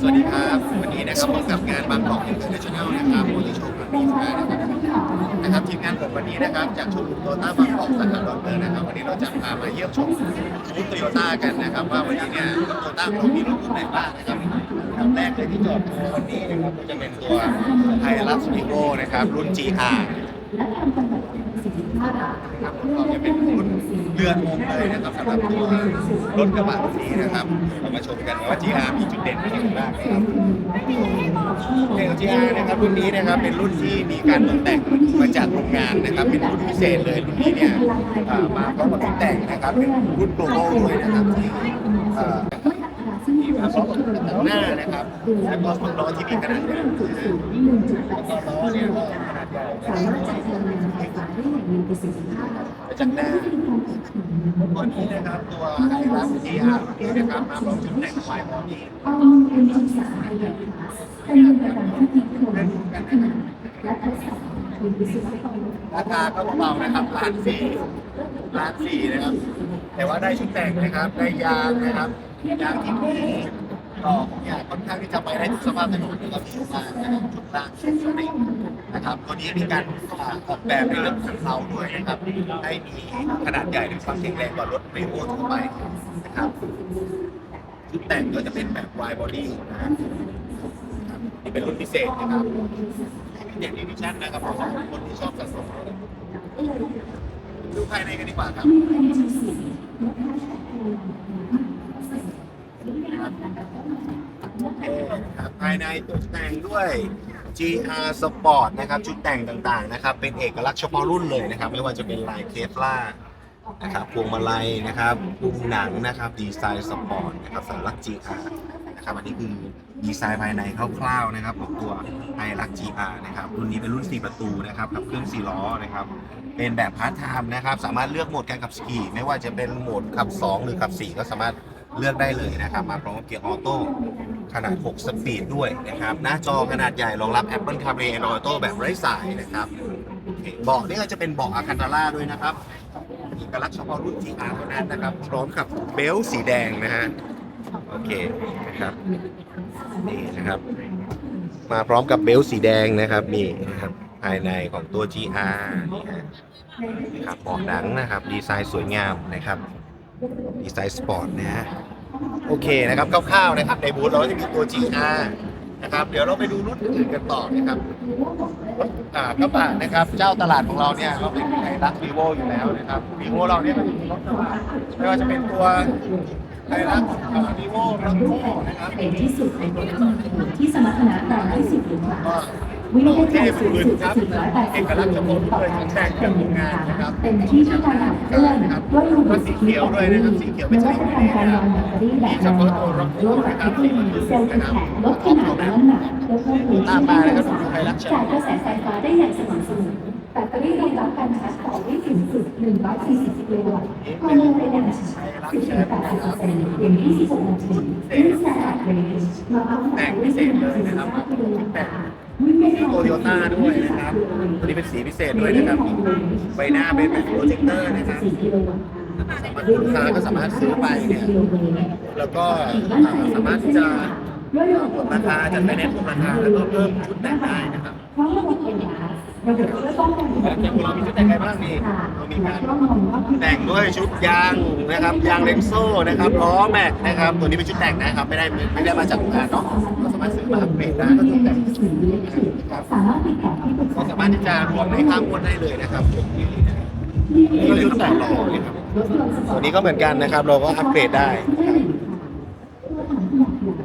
สวัสดีครับ วันนี้นะครับพบกับงานบางกอกอินเตอร์เนชั่นแนลนะครับมอเตอร์โชว์ครั้งที่25นะครับทีมงานผมวันนี้นะครับจากชมรมโตต้าบางกอกสาขาดอนเมืองนะครับ วันนี้เราจะพามาเยี่ยมชมบูธโตโยต้ากันนะครับว่าวันนี้เนี่ยโตต้าเรามีรถรุ่นไหนบ้างนะครับอันดับแรกเลยที่จอดตัววันนี้นะครับก็จะเป็นตัวไฮรัสวิโก้นะครับรุ่น GR นะครับก็จะเป็นรุ่นเรือนวงเลยนะครับสำหรับตัวรถกระบะรุ่นนี้นะครับเรามาชมกันว่า GR มีจุดเด่นอะไรบ้างนะครับเอ GR นะครับรุ่นนี้นะครับเป็นรุ่นที่มีการตกแต่งมาจากโรงงานนะครับ เป็นรุ่นพิเศษเลยรุ่นนี้เนี่ยมาพร้อมกับตกแต่งนะครับเป็นรุ่นโกลบอลด้วยนะครับที่ เอ่อมีมาพร้อมกับแต่งหน้านะครับแล้วก็ส่วนล้อที่มีขนาดใหญ่แล้วก็ล้อเนี่ยก็ขนาดใหญ่สามารถจัดการงงานไฟฟ้าได้อย่างมีประสิทธิภาพมาจากหน้าตัวนี้นะครับตัวไฮรัส GR นี้นะครับมาพร้อมจุดแต่งไฟบอดี้เอาเป็นจุดสามไฮยาคลาสเป็นเงินประกันที่มีโครงขนาดและทักษะมีวิศวกรราคาก็เบาๆนะครับล้านสี่ล้านสี่นะครับ แต่ว่าได้ชุดแต่งนะครับ ได้ยางนะครับ อย่างที่มีดอกเนี่ยค่อนข้างที่จะไปได้ทุกสภาพถนนนะครับชุดล่างนะครับชุดล่างชุดสปริงนะครับตัวนี้มีการออกแบบในเรื่องของเราด้วยนะครับให้มีขนาดใหญ่ในความแข็งแรงกว่ารถเรโอทั่วไปนะครับชุดแต่งก็จะเป็นแบบวายบอดี้นะครับนี่เป็นรุ่นพิเศษนะครับเด็กดิวิชั่นนะครับสำหรับคนที่ชอบสะสมดูภายในกันดีกว่าครับ มีเป็นจุดสี่ ครับภายในตกแต่งด้วย GR Sport นะครับชุดแต่งต่างๆนะครับเป็นเอกลักษณ์เฉพาะรุ่นเลยนะครับ ไม่ว่าจะเป็นลายเคฟล่านะครับพวงมาลัยนะครับปุ่มหนังนะครับดีไซน์สปอร์ตนะครับสัญลักษณ์ GR นะครับอันนี้คือดีไซน์ภายในคร่าวๆนะครับของตัวไฮรัก GR นะครับรุ่นนี้เป็นรุ่น 4 ประตูนะครับกับเครื่อง 4 ล้อนะครับเป็นแบบพาร์ทไทม์นะครับสามารถเลือกโหมดการขับขี่ไม่ว่าจะเป็นโหมดขับ 2 หรือขับ 4 ก็สามารถ เลือกได้เลยนะครับ มาพร้อมกับเกียร์ออโต้ขนาด 6 สปีดด้วยนะครับ หน้าจอขนาดใหญ่รองรับ Apple CarPlay Android Auto แบบไร้สายนะครับโอเคเบาะนี่ก็จะเป็นเบาะอาคันตาร่าด้วยนะครับเอกลักษณ์เฉพาะรุ่น GR เท่านั้นนะครับ พร้อมกับเบลต์สีแดงนะฮะโอเคนะครับนี่นะครับ มาพร้อมกับเบลต์สีแดงนะครับนี่นะครับภายในของตัว GR นี่ฮะนะครับเบาะหนังนะครับ ดีไซน์สวยงามนะครับ ดีไซน์สปอร์ตนะฮะโอเคนะครับคร่าวๆนะครับในบูธเราจะมีตัว GR นะครับเดี๋ยวเราไปดูรุ่นอื่นกันต่อนะครับอ่ากระบะนะครับเจ้าตลาดของเราเนี่ยเราเป็นไฮรักวีโวอยู่แล้วนะครับวีโวเราเนี่ยก็จะมีรถกระบะไม่ว่าจะเป็นตัวไฮรักวีโวรถโม่นะครับเป็นที่สุดในบนถนนที่สมรรถนะต่อได้สิบหรือเปล่าก วิ่งได้เทไกลพสูงบึสุนดครับ480เอกลักษณ์เฉพาะด้วยของแบรนด์กับโรงงานนะครับเป็นที่ที่การขับเคลื่อนด้วยระบบสีเขียวด้วยนะครับสีเขียวไม่นใช่วัตกรรมการวางแบตเตอรี่แบบแนวร่วมกับเทคโนโลยีเซลล์กันแข็งลดขนาดและน้ำหนักลดเพิ่มพื้นที่ให้บริษัทจ่ายกระแสไฟฟ้าได้อย่างสม่ำเสมอแบตเตอรี่รองรับการชาร์จต่อได้ถึงสุด140กิโลวัตต์ความเร็วในการชาร์จ10-80%เพียง26นาทีด้วยสายอัดเรนจ์มาพร้อมกับด้วยสมรรถนะกิโลวัตต์วิ่งได้มี โตโยต้าด้วยนะครับตัวนี้เป็นสีพิเศษด้วยนะครับ ใบหน้าเป็นแบบโปรเจคเตอร์นะครับลูกค้าก็สามารถซื้อไปเนี่ย แล้วก็สามารถที่จะกดราคาจัดไปแนนำราคาแล้วก็เพิ่มชุดแต่งได้นะครับ เพราะระบบเป็นก๊าซระบบเพื่อป้องกันอุบัติเหตุเรามีชุดแต่งไงบ้างนี่เรามีการแต่งด้วยชุดยางนะครับยางเลนโซ่นะครับล้อแม็กนะครับตัวนี้เป็นชุดแต่งนะครับไม่ได้ไม่ได้มาจากโรงงานเนาะก็สามารถซื้อมาอัปเกรดได้ก็ชุดแต่งสามารถติดต่อที่ปรึกก็ษาสามารถที่จะรวมในข้างบนได้เลยนะครับนี่ก็ชุดแต่งล้อนะครับตัวนี้ก็เหมือนกันนะครับ เราก็อัปเกรดได้นะครับ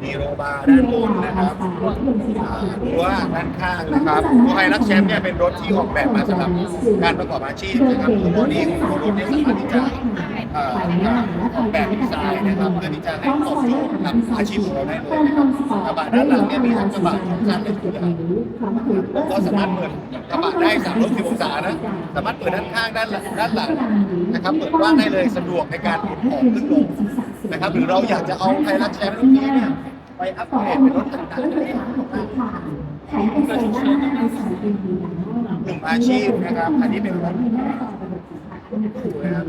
มีโรบาร์ด้านบนนะครับอ่ารั้วด้านข้างนะครับตัวไฮรักแชมป์เนี่ยเป็นรถที่ออกแบบมาสำหรับการประกอบอาชีพนะครับตัวนี้ของตัวรถเนี่ยสามารถที่จะอ่อกแบบดีไซน์นะครับเพื่อที่จะให้ตอบโจทย์กับอาชีพของเราได้เลยนะครับกระบะด้านหลังเนี่ยมีทั้งกระบะทุกคันเลยทีเดียวก็สามารถเปิดกระบะได้360องศานะสามารถเปิดด้านข้างด้านหลังด้านหลังนะครับเปิดกว้างได้เลยสะดวกในการขนของขึ้นลง นะครับหรือเราอยากจะเอาไทยรัฐแชมป์รุ่นนี้เนี่ยไปอัปเกรดเป็นรถต่างๆได้แผนเป็นโซนด้านหน้าในสายเป็นดีหลังอาชีพนะครับอันนี้เป็นรถตู้นะครับ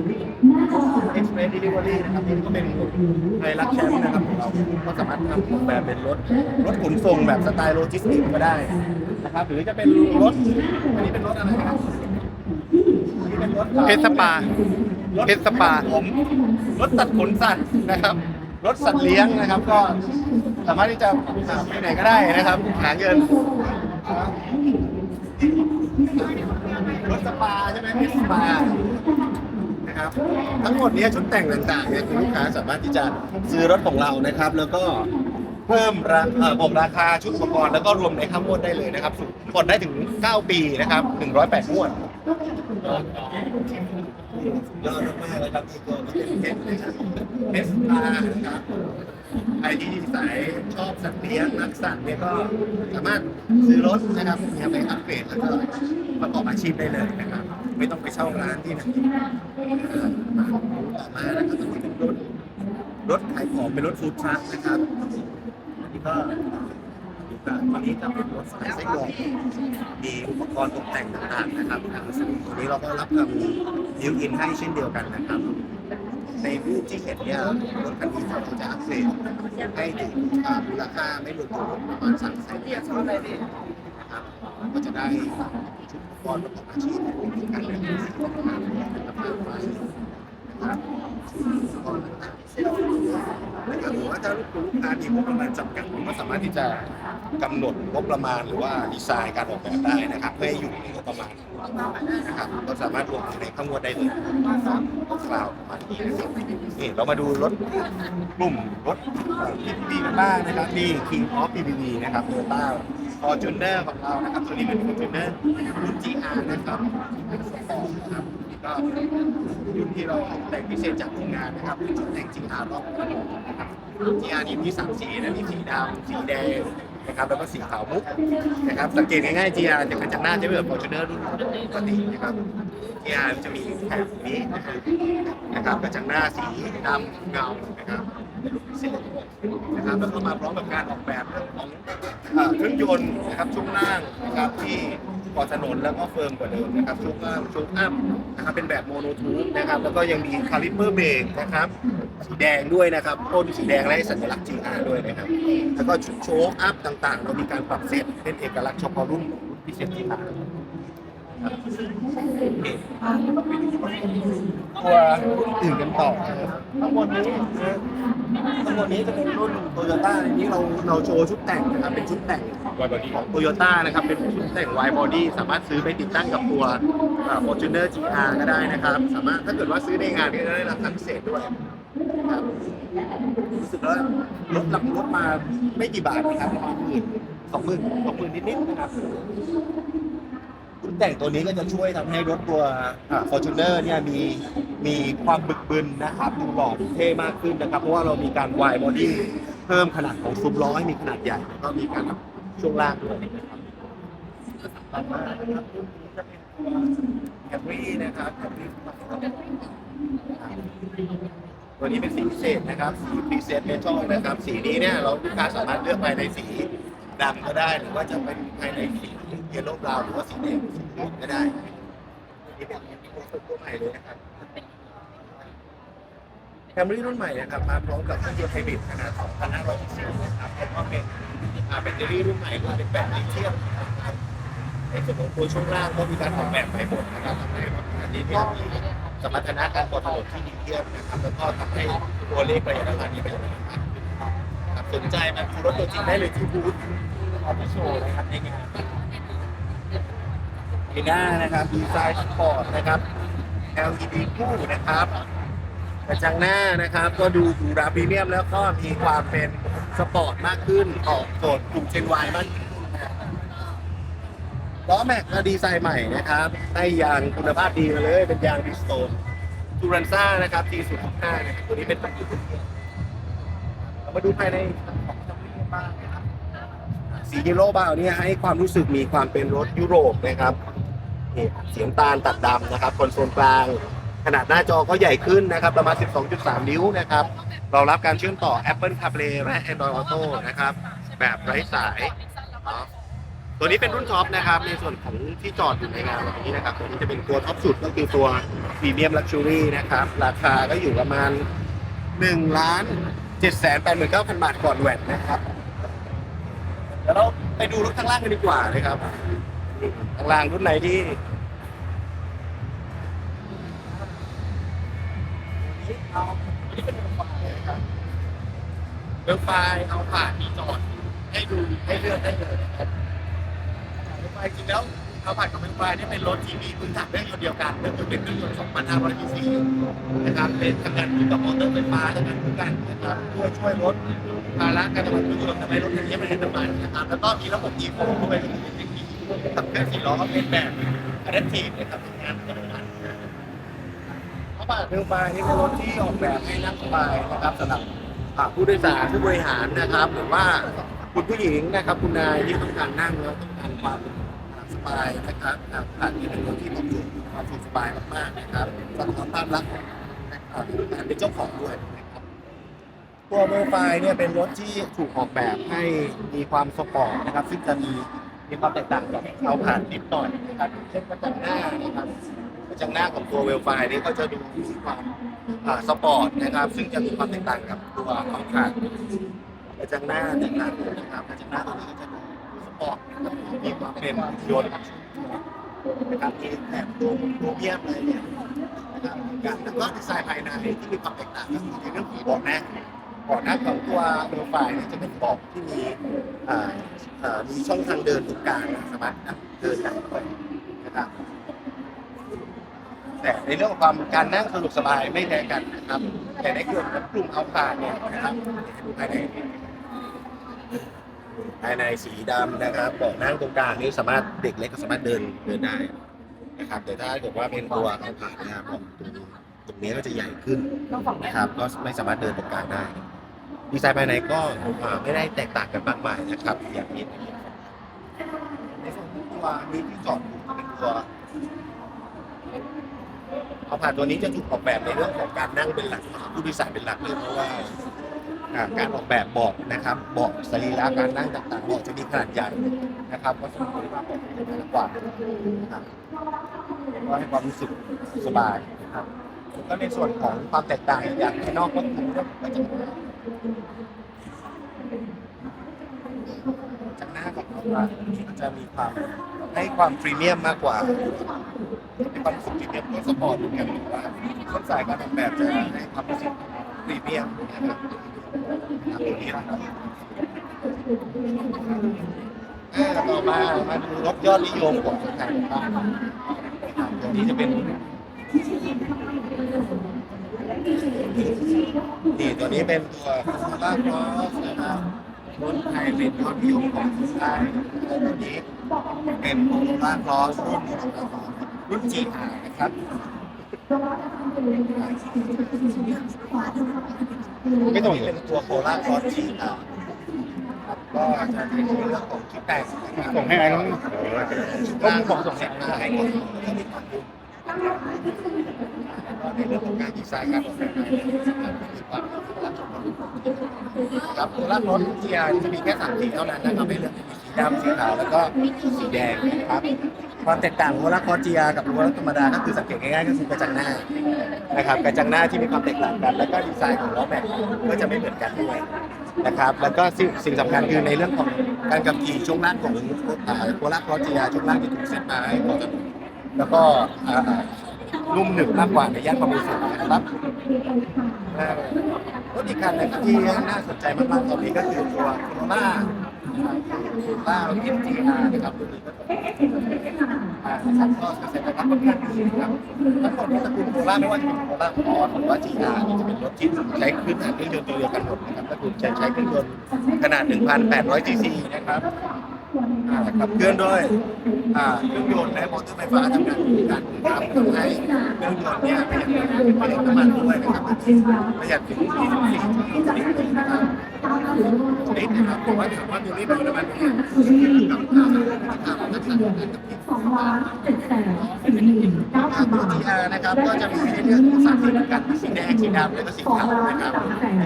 หน้าจอสั่ง Express Delivery นะครับนี่ก็เป็นไทยรักแชมป์นะครับของเราก็สามารถทำออกแบบเป็นรถรถขนส่งแบบสไตล์โลจิสติกก็ได้นะครับหรือจะเป็นรถอันนี้เป็นรถอะไรครับนี่เป็นรถเพชรสปา เพชรสปาผมรถตัดขนสัตว์นะครับ รถสัตว์เลี้ยงนะครับ ก็สามารถที่จะอ่าไปไหนก็ได้นะครับ หาเงิน รถสปาใช่ไหมเพชรสปานะครับทั้งหมดเนี้ชุดแต่งต่างๆเนี่ยคุณลูกค้าสามารถที่จะซื้อรถของเรานะครับ แล้วก็เพิ่มราเอ่อบอกราคาชุดอุปกรณ์แล้วก็รวมในค่างวดได้เลยนะครับผ่อนได้ถึง 9 ปีนะครับ 108งวด ยอดมากๆเลยครับนี่ก็เป็นเพชรนะครับเพชรปลานะครับใครที่สายชอบสัตว์เลี้ยงรักสัตว์เนี่ยก็สามารถซื้อรถนะครับเนี่ยไปอัปเกรดแล้วก็ประกอบอาชีพได้เลยนะครับ ไม่ต้องไปเช่าร้านที่ไหนต่อมานะครับก็เป็นรถรถขายของเป็นรถฟู้ดทรัคนะครับอันนี้ ก็วันนี้จะเป็นรถสายไส้กรอกมีอุปกรณ์ตกแต่งต่างๆนะครับตัวนี้เราก็รับทำยิวอินให้เช่นเดียวกันนะครับ ในรูปที่เห็นเนี่ยรถคันนี้เราจะอัปเกรดให้ถึงอ่ามูลค่าไม่รวมตัวรถประมาณสามแสนนะครับก็จะได้ชุดอุปกรณ์ประกอบอาชีพในการเดินทางนะครับนะครับหรื อว่าถ้าลูกค้ามีงบประมาณจำกัดก็สามารถที่จะกำหนดงบประมาณหรือว่าดีไซน์การออกแบบได้นะครับเพื่อให้อยู่ในงบประมาณนะครับก็สามารถรวมในข้างวดได้เลยคราวประมาณนี้นะครับนี่เรามาดูรถกลุ่มรถ PPV กันบ้างนะครับนี่ King of PPV นะครับ Toyota Fortuner ของเรานะครับตัวนี้เป็น Fortuner รุ่น GR นะครับนะครับ ก็รุ่นที่เราแต่งพิเศษจากโรงงานนะครับเป็นชุดแต่ง GR รอบนะครับ GR นี่มีสามสีนะมีสีดำสีแดงนะครับแล้วก็สีขาวมุกนะครับสังเกตง่ายๆ GR จะกระจังหน้าจะไม่เหมือน Fortuner รุ่นปกตินะครับ GR จะมีแถบนี้นะครับนะครับกระจังหน้าสีดำเงานะครับนะครับแล้วก็มาพร้อมกับการออกแบบของเอ่อเครื่องยนต์นะครับช่วงล่างนะครับที่ พอถนนแล้วก็เฟิร์มกว่าเดิมนะครับชุกอัพชุกอัพนะครับเป็นแบบโมโนทูธนะครับแล้วก็ยังมีคาลิเปอร์เบรกนะครับสีแดงด้วยนะครับต้นสีแดงและให้สัญลักษณ์ GR ด้วยนะครับแล้วก็ชุดโชว์อัพต่างๆ เรามีการปรับเซตเป็นเอกลักษณ์เฉพาะรุ่นพิเศษ ตัวอื่นกันต่อนะครับข้างบนนี้นะข้างบนนี้จะเป็นรุ่นโตโยต้าในนี้เราเราโชว์ชุดแต่งนะครับเป็นชุดแต่งของโตโยต้านะครับเป็นชุดแต่ง wide body สามารถซื้อไปติดตั้งกับตัวอ่า Fortuner GR ก็ได้นะครับ สามารถถ้าเกิดว่าซื้อในงานก็จะได้ราคาพิเศษด้วยครับรู้สึกว่ารถหลังรถมาไม่กี่บาทนะครับประมาณหมื่นสองหมื่นสองหมื่นนิดๆนะครับ แต่งตัวนี้ก็จะช่วยทำให้รถตัวฟอร์จูเนอร์เนี่ยมีมีความบึกบึนนะครับดูหล่อดูเท่มากขึ้นนะครับ เพราะว่าเรามีการวายบอดี้เพิ่มขนาดของซุ้มล้อให้มีขนาดใหญ่แล้วก็มีการทำช่วงล่างด้วยนะครับต่อมานะครับแคปรี่นะครับแคปรี่ตัวนี้เป็นสีพิเศษนะครับสีพรีเซตเมทัลนะครับ สีนี้เนี่ยเราลูกค้าสามารถเลือกภายในสี ดำก็ได้หรือว่าจะเป็นภายในสีเยลโล่บราวหรือว่าสีแดงสีก็ได้นี่เป็นตัวใหม่เลยนะครับแคมรี่รุ่นใหม่นะครับมาพร้อมกับเครื่องยนต์ไฮบริดขนาด2,500นะครับแล้วก็เป็นอ่าแบตเตอรี่รุ่นใหม่รุ่นเป็นแบบลิเธียมนะครับในส่วนของตัวช่วงล่างก็มีการออกแบบใหม่หมดนะครับทำให้รถคันนี้เนี่ยมีสมรรถนะการกดถนนที่ดีเยี่ยมนะครับแล้วก็ทำให้ตัวเลขประหยัดน้ำมันนี้ประหยัดน้ำมันมากขึ้นครับสนใจมาดูรถตัวจริงได้เลยที่บูธ ออฟฟิโชว์นะครับในงานปีหน้านะครับดีไซน์สปอร์ตนะครับ LED คู่นะครับกระจังหน้านะครับ ก็ดูดูราพรีเมียมแล้วก็มีความเป็นสปอร์ตมากขึ้นตอบโจทย์กลุ่มเชนวายมากขึ้นนล้อแม็กก็ดีไซน์ใหม่นะครับได้ยางคุณภาพดีมาเลยเป็นยางดิสโตนทูรันซ่านะครับ T05 นะครับตัวนี้เป็นตัวเรามาดูภายในของจังหวัดบ้างนะครับ สีเยลโล่บาวเนี่ยให้ความรู้สึกมีความเป็นรถยุโรปนะครับนี่สีน้ำตาลตัดดำนะครับคอนโซลกลาง ขนาดหน้าจอก็ใหญ่ขึ้นนะครับ ประมาณ 12.3 นิ้วนะครับเรารับการเชื่อมต่อ Apple CarPlay และ Android Auto นะครับ แบบไร้สายเนาะตัวนี้เป็นรุ่นท็อปนะครับ ในส่วนของที่จอดอยู่ในงานวันนี้นะครับ ตัวนี้จะเป็นตัวท็อปสุดก็คือตัวพรีเมียมลักชัวรี่นะครับ ราคาก็อยู่ประมาณ1ล้าน7แสน8 9 0 0 0 บาทก่อนแวดนะครับ ไปดูรถข้างล่างกันดีกว่านะครับข้างล่างรุ่นไหนที่เอาอันนี้เป็นเวลไฟนะครับเวลไฟเอาผ่านที่จอดให้ดูให้เลือกได้เลยนะครับเวลไฟจริงแล้ว เอาผ่านกับเวลไฟนี่เป็นรถที่มีพื้นฐานเรื่องยนเดียวกันก็คือเป็นเครื่องยนต์2,500ซีซีนะครับเป็นทำงานคู่กับมอเตอร์ไฟฟ้าทำงานคู่กันนะครับเพื่อช่วยลดภาระการทำงานเครื่องยนต์ทำให้รถคันนี้ไม่ใช้น้ำมันนะครับแล้วก็มีระบบ e-co ด้วยก็คือเป็นขับเคลื่อนสี่ล้อเป็นแบบ adaptive นะครับทำงานอัตโนมัติเพราะว่าเรือมานี่เป็นรถที่ออกแบบให้นั่งสบายนะครับสำหรับผู้โดยสารผู้บริหารนะครับ หรือว่าคุณผู้หญิงนะครับคุณนายที่ต้องการนั่งแล้วต้องการความ บายนะครับาผ่านนี้เป็นรถที่ตอบโจทย์ความสุขสบายมากๆนะครับสะท้อนภาพลักษณ์อ่าการเป็นเจ้าของด้วยนะครับตัวเวอร์ไฟเนี่ยเป็นรถที่ถูกออกแบบให้มีความสปอร์ตนะครับ ซึ่งจะมีมีความแตกต่างกับเอาผ่านนิดหน่อยนะครับเช่นกระจังหน้านะครับกระจังหน้าของตัวเวลไฟนี้ก็จะดูมีความสปอร์ตนะครับ ซึ่งจะมีความแตกต่างกับตัวของขาดกระจังหน้าแตกต่างนนะครับกระจังหน้าตัวนี้ก็จะดู สปอร์ตนะครับมีความเป็นยนต์นะครับมีแถบตัวโครเมียมอะไรเนี่ยนะครับกันแล้วก็ดีไซน์ภายในที่มีความแตกต่างก็คือในเรื่องของเบาะนั่งเบาะนั่งของตัวเวลไฟเนี่ยจะเป็นเบาะที่มีอ่าอ่ามีช่องทางเดินตรงกลางสามารถเดินได้ด้วยนะครับแต่ในเรื่องของความการนั่งสะดวกสบายไม่แพ้กันนะครับ แต่ในกลุ่มของกลุ่มเอาผ่านเนี่ยนะครับภายใน ภายในสีดำนะครับเบาะนั่งตรงกลางนี่สามารถเด็กเล็กก็สามารถเดินเดินได้นะครับแต่ถ้าเกิดว่าเป็นตัวเอาผ่านนะครับเบาะตรงตรงนี้ก็จะใหญ่ขึ้นนะครับ ก็ไม่สามารถเดินตรงกลางได้ดีไซน์ภายในก็อ่าไม่ได้แตกต่างกันมากมายนะครับ อย่างนี้ในส่วนของตัวนี้ที่จอดอยู่เป็นตัวเอาผ่านตัวนี้จะถูกออกแบบในเรื่องของการนั่งเป็นหลักผู้โดยสารเป็นหลักเลยเพราะว่า อ่าการออกแบบเบาะนะครับเบาะสรีระการนั่งต่างๆเบาะจะมีขนาดใหญ่นะครับก็สมควรว่าเบาะจะมีขนาดกว้านะครับก็ให้ความรู้สึกสบายนะครับแล้วก็ในส่วนของความแตกต่างอีกอย่างภายนอกก็คือเรื่องของกระจกหน้าจากหน้าของเราอะมันจะมีความให้ความพรีเมียมมากกว่ามีความรู้สึกพรีเมียมก็สปอร์ตเหมือนกันว่าต้นสายการออกแบบจะให้ความรู้สึกพรีเมียมนะครับ ตรงนี้นะครับอ่าต่อมามาดูรถยอดนิยมของคนไทยบ้างตัวนี้จะเป็นนี่ตัวนี้เป็นตัวคูล่าคอสนะครับรถไทยเป็นยอดนิยมของคนไทยตัวนี้เป็นคูล่าครอสรุ่นรุ่นจีอานะครับ ไม่ต้องเป็นตัวโคราชคอสจีอะก็จะเป็นเรื่องของชุดแต่งส่งให้ไอ้น้องก็มีของส่งให้ให้คน ในเรื่องของการดีไซน์การออกแบบความครับโคราชรถจีอาจะมีแค่สามสีเท่านั้นนะครับไม่เหลือมีสีดำสีขาวแล้วก็สีแดงนะครับความแตกต่างโคราชคอจีอากับราชธรรมดาก็คือสังเกตง่ายๆก็คือกระจังหน้านะครับกระจังหน้าที่มีความแตกต่างกัน แล้วก็ดีไซน์ของล้อแม็กก็จะไม่เหมือนกันด้วยนะครับแล้วก็สิ่งสำคัญคือในเรื่องของการขับขี่ช่วงล่างของอ่าโคราชครอสจียาช่วงล่างที่ถูกเซตมาให้พอจะแล้วก็ นุ่มหนึบมากกว่าในย่านความรู้สึกนะครับอ่ารถอีกคันหนึงที่น่าสนใจมากๆตอนนี้ก็คือตัวโคโรล่าคโรล่าเอ็นจีอาร์นะครับตัวนี้ก็อ่านะครับก็กระแสตอบรับค่อนข้างดีนะครับทั้งหมดในตระกูลโคโรล่าไม่ว่าจะเป็นโคโรล่าคอร์สหรือว่าจีอาร์จะเป็นรถที่ใช้พื้นฐานเครื่องยนต์ตัวเดียวกันหมดนะครับก็คือจะใช้เครื่องยนต์ขนาด 1,800ซีซีนะครับ อ่าขับเคลื่อนด้วยอ่าเครื่องยนต์และมอเตอร์ไฟฟ้าทำงานร่วมกันนะครับทำให้เครื่องยนต์เนี่ยประหยัดน้ำมันด้วยนะครับประหยัดถึง24ลิตรนะครับ ก้าวสู่โลกของอนะคนาคตว่าถามว่าตัวนี้โดเป็นยน้ำมันราคาซีรีมีมูลค่าการลงทุนสองล้านเจ็ดแสนสี่หมื่นเก้าพันบาท GR นะครับก็จะมีให้เลือกสามสีกันสีแดงสีดำแล้วก็สีขาวนะครับ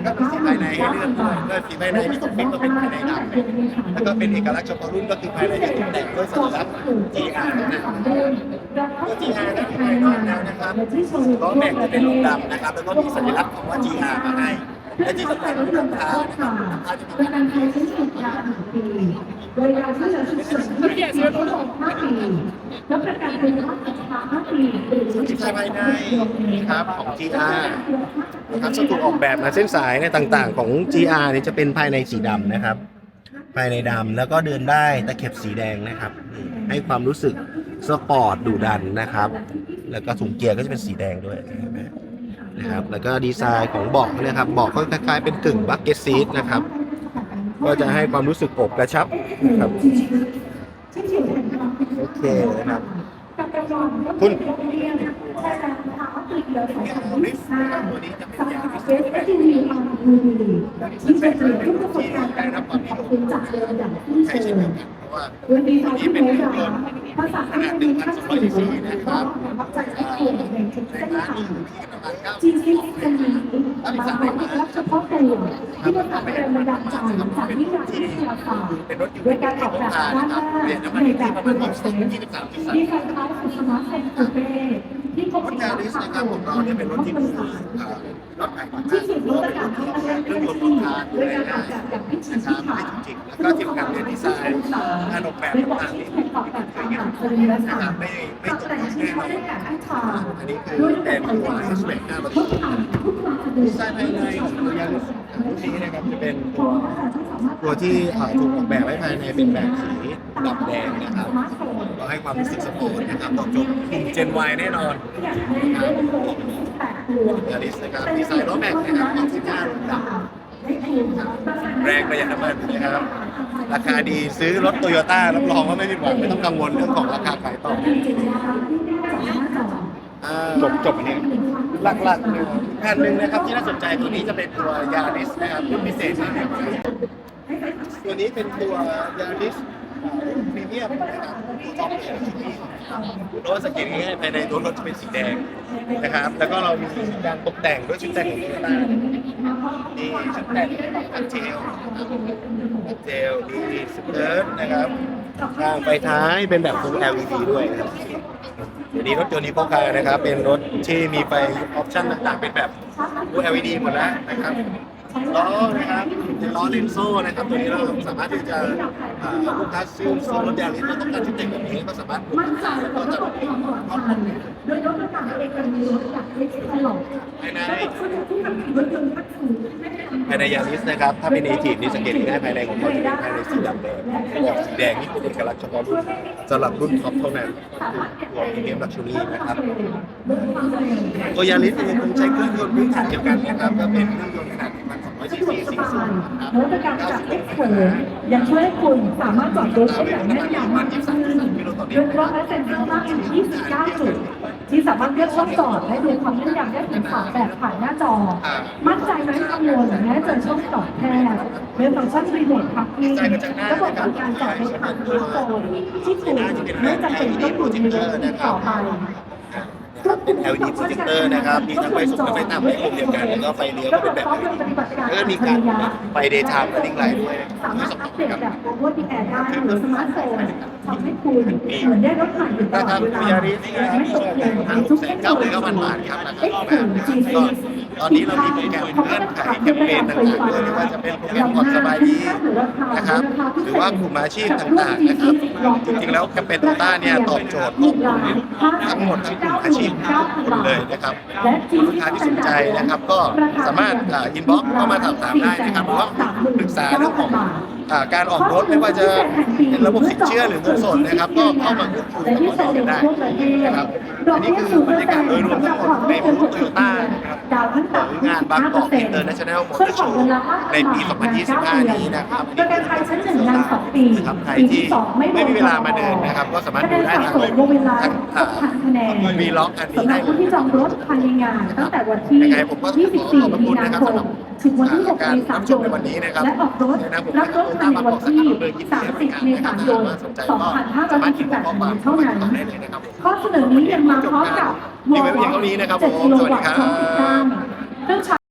แล้วก็มีสีภายในให้เลือกด้วยด้วยสีภายในที่ตกแต่งก็เป็นภายในดำแล้วก็เป็นเอกลักษณ์เฉพาะรุ่นก็คือภายในที่ตกแต่งด้วยสัญลักษณ์ GR นะครับตัว GR นะภายนอกแล้วนะครับล้อแม็กจะเป็นลูกดำนะครับแล้วก็มีสัญลักษณ์ของว่า GR มาให้ และที่สำคัญคือหลังคานะครับหลังคาจะมีประกันภัยชั้นสุดยาวหนึ่งปีโดยเราที่เหลือชุดส่วนที่เสียทั้งหมดห้าปีและประกันเป็นรับสินค้าห้าปีหรือดีไซน์ภายในนะครับของ GR นะครับสถูกออกแบบมาเส้นสายในยต่างๆ ของ GR เนี่ยจะเป็นภายในสีดำนะครับ ภายในดำแล้วก็เดินได้ตะเข็บสีแดงนะครับนี่ให้ความรู้สึกสปอร์ตดุดันนะครับ แล้วก็ถุงเกียร์ก็จะเป็นสีแดงด้วยเห็นไหม นะครับ แล้วก็ดีไซน์ของเบาะเนะครับเบาะก็คล้ายๆเป็นกึ่งบักเก็ตซีทนะครับ ก็จะให้ความรู้สึกอบกระชับนะครับ โอเคนะครับคุณสำหรับเฟสทีวีออนทีวีที่จะเปลี่ยนทุกประสบการณ์การขอบคุณจากเดิมอย่างที่ใช้เชิเช่นญเดียวกันเพราะว่าวันนี้เรานี่ที่เป็นเมเครื่ษาองยนต์ภาษาขนาด1,200 cc นะครับรับใจที่เปลี่ยนในทุกเส้นร้านทาง นี้อยู่ที่ประ มาณ9จริงที่คันนี้บางคนรับเฉพาะตัวที่ประกอบแรงบันดาลใจจากนิยายวิทยาศาสตร์โดยการออกแบบด้านหน้านในแบบประเดมาณอะเซฟ22 23มีไฟท้ายสุดสมาร์ทเซนคูเป้ที่ครบรถยาริสนะครับของเราเนี่ยเป็นรถที่มีเอ่อรที่สุดรถประกาศที่อันเครื่องยนทนทานด้วยนะนะครับไม่จุกจิกแล้วก็ที่สำคัญเนี่ยดีไซน์การออกแบบทต่างๆที่นี่แข่งออกแบบตามหลักคนและนะศาคสรัตบร์ไม่ไม่ตกจุกแต่งจิกชิ้นแน่นอนให้กับให้ทางอันนี้คือด้วยแต่แต่งงตัวตัวแฮชแบ็กหน้าทุกทางทุกทาง ดีไซน์ภายในของยาริสรุ่นนี้นะครับจะเป็นตัวตัวที่ถูกออกแบบให้ภายในเป็นแบบสีดำแดงนะครับก็ให้ความรู้สึกสปอร์ตนะครับตอบโจทย์กลุ่ม Gen Y แน่นอนยาริสนะครับดีไซน์ล้อแม็กนะครับออก15รุ่นดำแรงประหยัดน้ำมันนะครับ ราคาดีซื้อรถโตโยต้ารับรองว่าไม่ผิดหวังไม่ต้องกังวลเรื่องของราคาขายต่อ จบจบอันนี้หลักๆเนี่ยคันหนึ่งนะครับที่น่าสนใจตัวนี้จะเป็นตัวยาริสนะครับรุ่นพิเศษนะครับตัวนี้เป็นตัวยาริสรุ่นพรีเมียมนะครับท็อปเอ็นรถสังเกตง่ายๆภายในตัวรถจะเป็นสีแดงนะครับ แล้วก็เรามีการตกแต่งด้วยชุดแต่งของโตโยต้านี่ชุดแต่งอันเจลอันเจลมีสเกิร์ตนะครับข้างไฟท้ายเป็นแบบฟู LED ด้วยนะครับ เดี๋ยวนี้รถยนต์อีโคคานะครับ เป็นรถที่มีไฟออปชั่นต่างๆ เป็นแบบฟู LED หมดแล้วนะครับ ล้อนะครับเป็นล้อเลนโซ่นะครับตัวนี้เราสามารถที่จะอ่าลูกค้าซื้อซื้อรถยาริสแล้วต้องการชุดแต่งแบบนี้ก็สามารถกดมั่นใจแล้วว่าก็จะจะเป็นความปลอดภัยโดยรถประกาศเองจะมีรถจากเล็กตลอดภายในและคนที่ทำรถยนต์พัดสูงไม่ได้ทำภายในยาริสนะครับ ถ้าเป็นเอทีฟนี่สังเกตง่ายภายในของเขาจะเป็นภายในสีดำแดงแบบสีแดงนี่เป็นเอกลักษณ์เฉพาะรุ่นสำหรับรุ่นท็อปเท่านั้นตัวพรีเมียมลักชัวรี่นะครับตัวยาริสยังคงใช้เครื่องยนต์พื้นฐานเดียวกันนะครับก็เป็นเครื่องยนต์ขนาด1,200ซีสะดวกสบายนวัตกรรมจากเอ็กเซ์ยังช่วยให้คุณสามารถจอดรถได้อย่างแม่นยำมากขึ้นโดยกล้องและเซ็นเซอร์มากถึง29 จุด ที่สามารถเลือกช่องจอดและดูความแม่นยำได้ถึงสาแบบผ่านหน้าจอ มั่นใจไร้กังวลแม้เจอช่องจอดแคบด้วยฟังก์ชันรีโมทพักกิ้งระบบการจอดรถผ่านสมาร์ทโฟนที่คุณไม่จำเป็นต้องอยู่ในรถอีกต่อไป LED projector นะครับ มีทั้งไฟสูงและไฟต่ำให้กลุ่มเดียวกันแล้วก็ไฟเลี้ยวก็เป็นแบบนี้แล้วก็มีการไฟ daytime running light ด้วยสามารถสองอัปตัวเดตครับแบบโอเวอร์ดีแอร์ได้หรือสมาร์ทโฟนทำให้คุณเหมือนได้รถใหม่อยู่ตลอดเวลาไม่ตกเทรนด์ในทุกเส้นทาง9,900บาทครับราคาออกแบบนะครับก็ตอนนี้เรามีโปรแกรมเงื่อนไขแคมเปญต่างๆด้วยไม่ว่าจะเป็นโปรแกรมผ่อนสบายดีนะครับ หรือว่ากลุ่มอาชีพต่างๆนะครับ จริงๆแล้วแคมเปญโตต้าเนี่ยตอบโจทย์ครอบคลุมทั้งหมดทั้งกลุ่มอาชีพทุกคนเลยนะครับลูกค้าที่สนใจนะครับ ก็สามารถอินบ็อกเข้ามาถามถามได้นะครับหรือว่าปรึกษาเรื่องของอ่าการออกรถไม่ว่าจะเป็นระบบสินเชื่อหรือเงินสดนะครับ ก็เข้ามาพูดคุยและกับที่เราส่งได้ทั่วประเทศนะครับดออักนนี้เบี้ยคือศูนย์บรรยากาศโดยรวมทั้งหมดในบูธโตโยต้านะครับดาวขั้นของต่ำงานบางกอกอินเตอร์เนชั่นแนลมอเตอร์โชว์ในปี 2025 นี้นะครับประกันภัยชั้นหนึ่งนา นสองปีนะครับใครที่ไม่มีเวลามาเดินนะครับ ก็สามารถดูได้ทางคะแนนสะสมวงเวลาทางหกพันคะแนนวีล็อกอันนี้สำหรัได้บเลผู้ยที่จองรถภายในงานตั้งแต่วันที่ยังไงผมก็ขอขอบพระ24คุมีณนานะครับคสำหมรับถึงวันที่6กาเมรษารับยชมนในวันนี้นะครับและออกรถนะผมรับรถภายในวันที่ 30 เมษายน 2568เท่านั้นได้เลยนะครับผมข้อเสนอนี้ยังมาพร้อมกับมีไว้เพียงเท่านี้นะครับผม7กิโลสวัสดีวัตต์ครับพร้อมติดตั้งเครื่องชาร์จ